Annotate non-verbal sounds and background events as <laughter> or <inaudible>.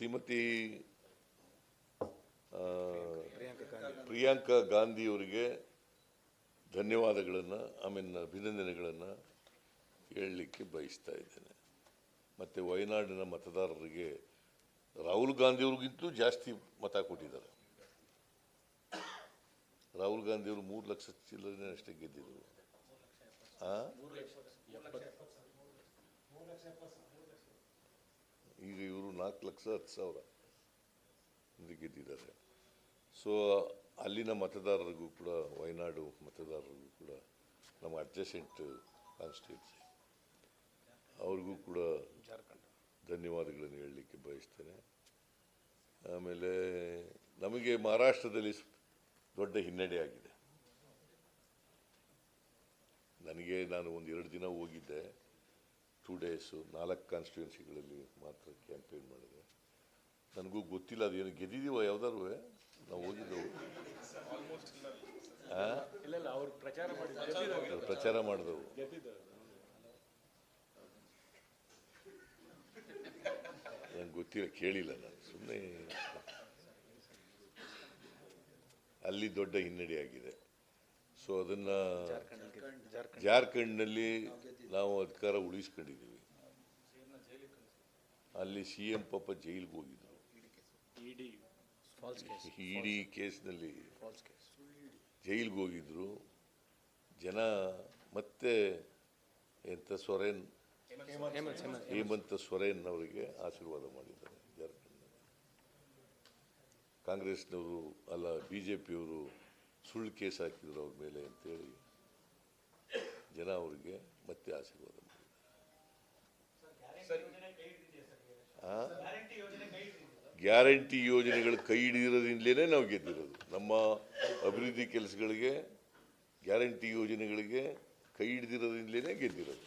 ಶ್ರೀಮತಿ ಪ್ರಿಯಾಂಕಾ ಗಾಂಧಿಯವರಿಗೆ ಧನ್ಯವಾದಗಳನ್ನು ಆಮೇಲೆ ಅಭಿನಂದನೆಗಳನ್ನು ಹೇಳಲಿಕ್ಕೆ ಬಯಸ್ತಾ ಇದ್ದೇನೆ. ಮತ್ತು ವಯನಾಡಿನ ಮತದಾರರಿಗೆ ರಾಹುಲ್ ಗಾಂಧಿಯವ್ರಿಗಿಂತೂ ಜಾಸ್ತಿ ಮತ ಕೊಟ್ಟಿದ್ದಾರೆ. ರಾಹುಲ್ ಗಾಂಧಿಯವರು ಮೂರು ಲಕ್ಷ ಚಿಲ್ಲರೆ ಅಷ್ಟೇ ಗೆದ್ದಿದ್ರು. ಆ? ನಾಲ್ಕು ಲಕ್ಷ ಹತ್ತು ಸಾವಿರ ಗೆದ್ದಿದ್ದಾರೆ. ಸೊ ಅಲ್ಲಿನ ಮತದಾರರಿಗೂ ಕೂಡ ವಯನಾಡು ಮತದಾರರಿಗೂ ಕೂಡ ನಮ್ಮ ಅಡ್ಜಸೆಂಟ್ ಕಾನ್ಸ್ಟಿಟ್ಯೂನ್ಸಿ ಅವ್ರಿಗೂ ಕೂಡ ಧನ್ಯವಾದಗಳನ್ನು ಹೇಳಲಿಕ್ಕೆ ಬಯಸ್ತೇನೆ. ಆಮೇಲೆ ನಮಗೆ ಮಹಾರಾಷ್ಟ್ರದಲ್ಲಿ ದೊಡ್ಡ ಹಿನ್ನಡೆ ಆಗಿದೆ. ನನಗೆ ನಾನು ಒಂದು ಎರಡು ದಿನ ಹೋಗಿದ್ದೆ. ಟೂ ಡೇಸು ನಾಲ್ಕು ಕಾನ್ಸ್ಟಿಟ್ಯೂನ್ಸಿಗಳಲ್ಲಿ ಮಾತ್ರ ಕ್ಯಾಂಪೇನ್ ಮಾಡಿದೆ. ನನಗೂ ಗೊತ್ತಿಲ್ಲ ಅದೇನು ಗೆದ್ದಿದ್ದೀವ ಯಾವ್ದಾರು ನಾವು ಹೋಗಿದ್ದೆವು. ಪ್ರಚಾರ ಮಾಡಿದ್ರು ಪ್ರಚಾರ ಮಾಡಿದೆವು. ನಂಗೆ ಗೊತ್ತಿಲ್ಲ ಕೇಳಿಲ್ಲ ನಾನು ಸುಮ್ಮನೆ ಅಲ್ಲಿ ದೊಡ್ಡ ಹಿನ್ನಡೆ ಆಗಿದೆ. ಸೊ ಅದನ್ನು ಜಾರ್ಖಂಡ್. ಜಾರ್ಖಂಡ್ನಲ್ಲಿ ನಾವು ಅಧಿಕಾರ ಉಳಿಸ್ಕೊಂಡಿದ್ದೀವಿ. ಅಲ್ಲಿ ಸಿ ಎಂ ಪಾಪ ಜೈಲಿಗೆ ಹೋಗಿದ್ರು. ಇಡಿ ಫಾಲ್ಸ್ ಕೇಸ್ <laughs> ಇಡೀ ಕೇಸ್ನಲ್ಲಿ ಫಾಲ್ಸ್ ಕೇಸ್ ಜೈಲಿಗೆ ಹೋಗಿದ್ರು. ಜನ ಮತ್ತೆ ಎಂಥ ಸೊರೇನ್ ಹೇಮಂತ ಸೊರೇನ್ ಅವರಿಗೆ ಆಶೀರ್ವಾದ ಮಾಡಿದ್ದಾರೆ ಜಾರ್ಖಂಡ್ನಲ್ಲಿ. ಕಾಂಗ್ರೆಸ್ನವರು ಅಲ್ಲ ಬಿ ಜೆ ಪಿಯವರು ಸುಳ್ಳು ಕೇಸ್ ಹಾಕಿದ್ರು ಅವ್ರ ಮೇಲೆ ಅಂತೇಳಿ ಜನ ಅವರಿಗೆ ಮತ್ತೆ ಆಶೀರ್ವಾದ? ಗ್ಯಾರಂಟಿ ಯೋಜನೆಗಳು ಕೈ ಹಿಡಿದಿರೋದ್ರಿಂದಲೇ ನಾವು ಗೆದ್ದಿರೋದು. ನಮ್ಮ ಅಭಿವೃದ್ಧಿ ಕೆಲಸಗಳಿಗೆ ಗ್ಯಾರಂಟಿ ಯೋಜನೆಗಳಿಗೆ ಕೈ ಹಿಡಿದಿರೋದ್ರಿಂದಲೇ ಗೆದ್ದಿರೋದು.